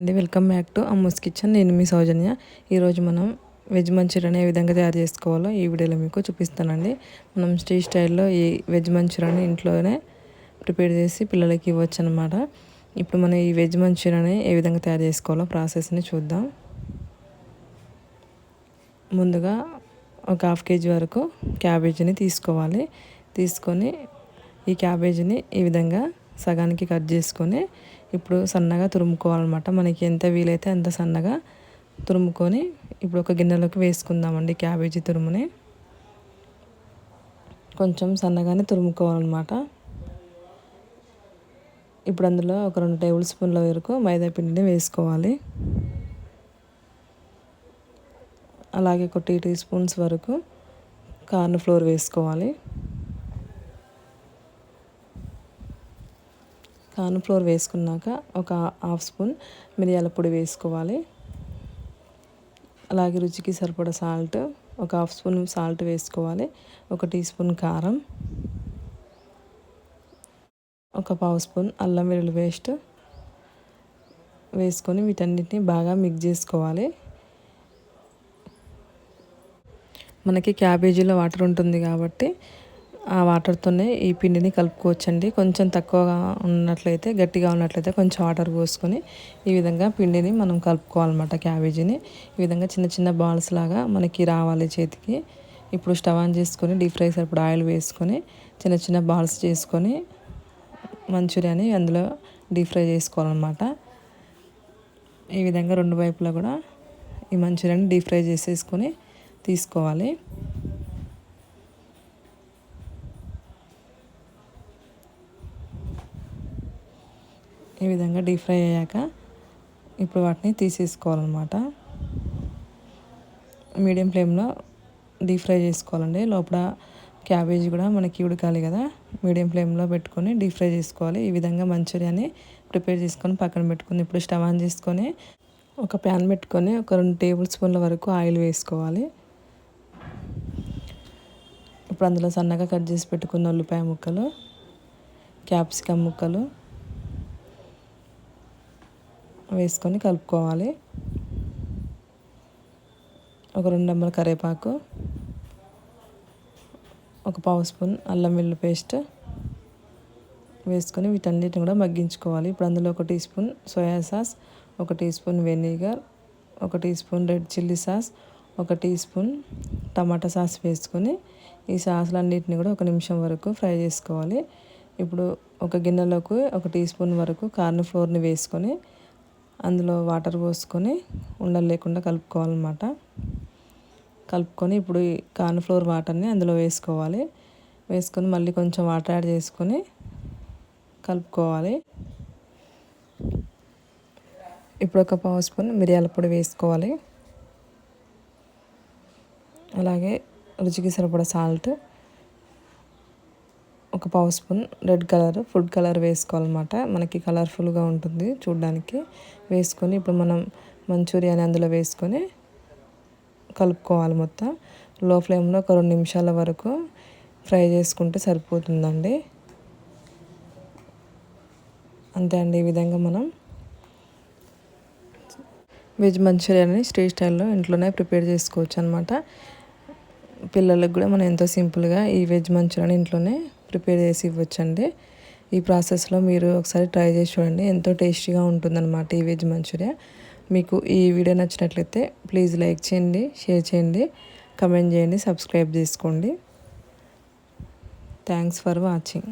అండి. Welcome back to Ammu's kitchen. నేను మీ సౌజన్య. ఈరోజు మనం వెజ్ మంచూరియన్ ఏ విధంగా తయారు చేసుకోవాలో ఈ వీడియోలో మీకు చూపిస్తానండి. మనం స్ట్రీట్ స్టైల్లో ఈ వెజ్ మంచూరియన్ ఇంట్లోనే ప్రిపేర్ చేసి పిల్లలకి ఇవ్వచ్చు అనమాట ఇప్పుడు మనం ఈ వెజ్ మంచూరియన్ ఏ విధంగా తయారు చేసుకోవాలో ప్రాసెస్ని చూద్దాం. ముందుగా ఒక హాఫ్ కేజీ వరకు క్యాబేజీని తీసుకోవాలి. తీసుకొని ఈ క్యాబేజీని ఈ విధంగా సగానికి కట్ చేసుకొని ఇప్పుడు సన్నగా తురుముకోవాలన్నమాట. మనకి ఎంత వీలైతే అంత సన్నగా తురుముకొని ఇప్పుడు ఒక గిన్నెలోకి వేసుకుందామండి క్యాబేజీ తురుముని. కొంచెం సన్నగానే తురుముకోవాలన్నమాట. ఇప్పుడు అందులో ఒక రెండు టేబుల్ స్పూన్ల వరకు మైదా పిండిని వేసుకోవాలి. అలాగే ఒక టీ టీ స్పూన్స్ వరకు కార్న్ ఫ్లోర్ వేసుకోవాలి. కార్న్ ఫ్లోర్ వేసుకున్నాక ఒక హాఫ్ స్పూన్ మిరియాల పొడి వేసుకోవాలి. అలాగే రుచికి సరిపడ సాల్ట్ ఒక హాఫ్ స్పూన్ సాల్ట్ వేసుకోవాలి. ఒక టీ స్పూన్ కారం. ఒక పావు స్పూన్ అల్లం వెల్లుల్లి పేస్ట్ వేసుకొని వీటన్నిటిని బాగా మిక్స్ చేసుకోవాలి. మనకి క్యాబేజీలో వాటర్ ఉంటుంది కాబట్టి ఆ వాటర్తోనే ఈ పిండిని కలుపుకోవచ్చండి. కొంచెం తక్కువగా ఉన్నట్లయితే గట్టిగా ఉన్నట్లయితే కొంచెం వాటర్ పోసుకొని ఈ విధంగా పిండిని మనం కలుపుకోవాలన్నమాట క్యాబేజీని. ఈ విధంగా చిన్న చిన్న బాల్స్ లాగా మనకి రావాలి చేతికి. ఇప్పుడు స్టవ్ ఆన్ చేసుకొని డీప్ ఫ్రై సరిపడా ఆయిల్ వేసుకొని చిన్న చిన్న బాల్స్ చేసుకొని మంచూరియాని అందులో డీప్ ఫ్రై చేసుకోవాలన్నమాట. ఈ విధంగా రెండు వైపులా కూడా ఈ మంచూరియాని డీప్ ఫ్రై చేసేసుకొని తీసుకోవాలి. ఈ విధంగా డీప్ ఫ్రై అయ్యాక ఇప్పుడు వాటిని తీసేసుకోవాలన్నమాట. మీడియం ఫ్లేమ్లో డీప్ ఫ్రై చేసుకోవాలండి. లోపల క్యాబేజీ కూడా మనకి ఉడకాలి కదా. మీడియం ఫ్లేమ్లో పెట్టుకొని డీప్ ఫ్రై చేసుకోవాలి. ఈ విధంగా మంచూరియాని ప్రిపేర్ చేసుకొని పక్కన పెట్టుకుని ఇప్పుడు స్టవ్ ఆన్ చేసుకొని ఒక ప్యాన్ పెట్టుకొని ఒక రెండు టేబుల్ స్పూన్ల వరకు ఆయిల్ వేసుకోవాలి. ఇప్పుడు అందులో సన్నగా కట్ చేసి పెట్టుకున్న ఉల్లిపాయ ముక్కలు క్యాప్సికమ్ ముక్కలు వేసుకొని కలుపుకోవాలి. ఒక రెండు అమ్మల కరివేపాకు ఒక పావు స్పూన్ అల్లం వెల్లుల్లి పేస్ట్ వేసుకొని వీటన్నిటిని కూడా మగ్గించుకోవాలి. ఇప్పుడు అందులో ఒక టీ స్పూన్ సోయా సాస్ ఒక టీ స్పూన్ వెనిగర్ ఒక tea spoon red chilli sauce ఒక టీ స్పూన్ టమాటా సాస్ వేసుకొని ఈ సాసులన్నిటిని కూడా ఒక నిమిషం వరకు ఫ్రై చేసుకోవాలి. ఇప్పుడు ఒక గిన్నెలోకి ఒక టీ స్పూన్ వరకు కార్న్ ఫ్లోర్ని వేసుకొని అందులో వాటర్ పోసుకొని ఉండలు లేకుండా కలుపుకోవాలన్నమాట. కలుపుకొని ఇప్పుడు ఈ కార్న్ఫ్లోర్ వాటర్ని అందులో వేసుకోవాలి. వేసుకొని మళ్ళీ కొంచెం వాటర్ యాడ్ చేసుకొని కలుపుకోవాలి. ఇప్పుడు ఒక పావు స్పూన్ మిరియాల పొడి వేసుకోవాలి. అలాగే రుచికి సరిపడ సాల్ట్ ఒక పావు spoon red colour food colour వేసుకోవాలన్నమాట. మనకి కలర్ఫుల్గా ఉంటుంది చూడ్డానికి. వేసుకొని ఇప్పుడు మనం మంచూరియాని అందులో వేసుకొని కలుపుకోవాలి మొత్తం. లో ఫ్లేమ్లో ఒక రెండు నిమిషాల వరకు ఫ్రై చేసుకుంటే సరిపోతుందండి. అంతే అండి ఈ విధంగా మనం వెజ్ మంచూరియాని స్ట్రీట్ స్టైల్లో ఇంట్లోనే ప్రిపేర్ చేసుకోవచ్చు అనమాట పిల్లలకు కూడా మనం ఎంతో సింపుల్గా ఈ వెజ్ మంచూరియాని ఇంట్లోనే ప్రిపేర్ చేసి ఇవ్వచ్చండి. ఈ ప్రాసెస్లో మీరు ఒకసారి ట్రై చేసి చూడండి. ఎంతో టేస్టీగా ఉంటుందన్నమాట ఈ వెజ్ మంచూరియా. మీకు ఈ వీడియో నచ్చినట్లయితే ప్లీజ్ లైక్ చేయండి షేర్ చేయండి కమెంట్ చేయండి సబ్స్క్రైబ్ చేసుకోండి. Thanks for watching.